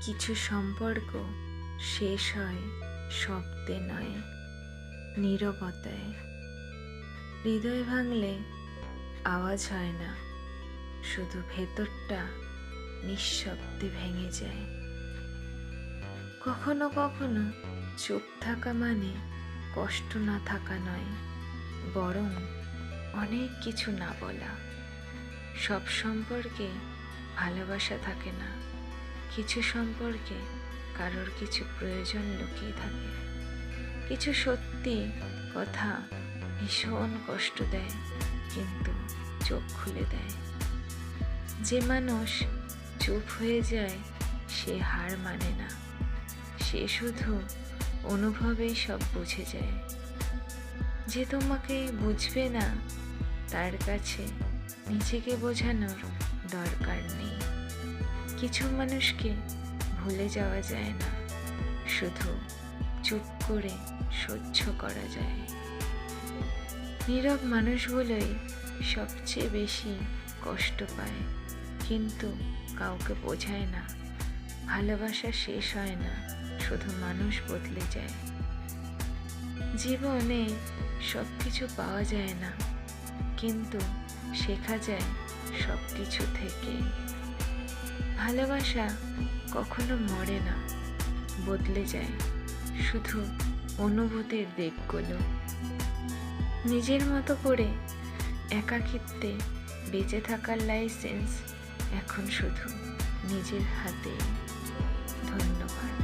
কিছু সম্পর্ক শেষ হয় শব্দে নয়, নীরবতায়। হৃদয় ভাঙলে আওয়াজ হয় না, শুধু ভেতরটা নিঃশব্দে ভেঙে যায়। কখনো কখনো চুপ থাকা মানে কষ্ট না থাকা নয়, বরং অনেক কিছু না বলা। সব সম্পর্কে ভালোবাসা থাকে না। কিছু সম্পর্কে কারোর কিছু প্রয়োজন লুকিয়ে থাকে। কিছু সত্যি কথা ভীষণ কষ্ট দেয়, কিন্তু চোখ খুলে দেয়। যে মানুষ চুপ হয়ে যায়, সে হার মানে না। সে শুধু অনুভবেই সব বুঝে যায়। যে তোমাকে বুঝবে না, তার কাছে নিজেকে বোঝানোর দরকার কিছু মানুষকে ভুলে যাওয়া যায় না। শুধু চুপ করে সহ্য করা যায়। নীরব মানুষগুলোই সবচেয়ে বেশি কষ্ট পায়। কিন্তু কাউকে বোঝায় না। ভালোবাসা শেষ হয় না, শুধু মানুষ বদলে যায়। জীবনে সব কিছু পাওয়া যায় না, কিন্তু শেখা যায় সব কিছু থেকে। ভালোবাসা কখনো মরে না, বদলে যায় শুধু অনুভূতির দিকগুলো। নিজের মতো করে একাকিত্বে বেঁচে থাকার লাইসেন্স এখন শুধু নিজের হাতে ধন্যবাদ।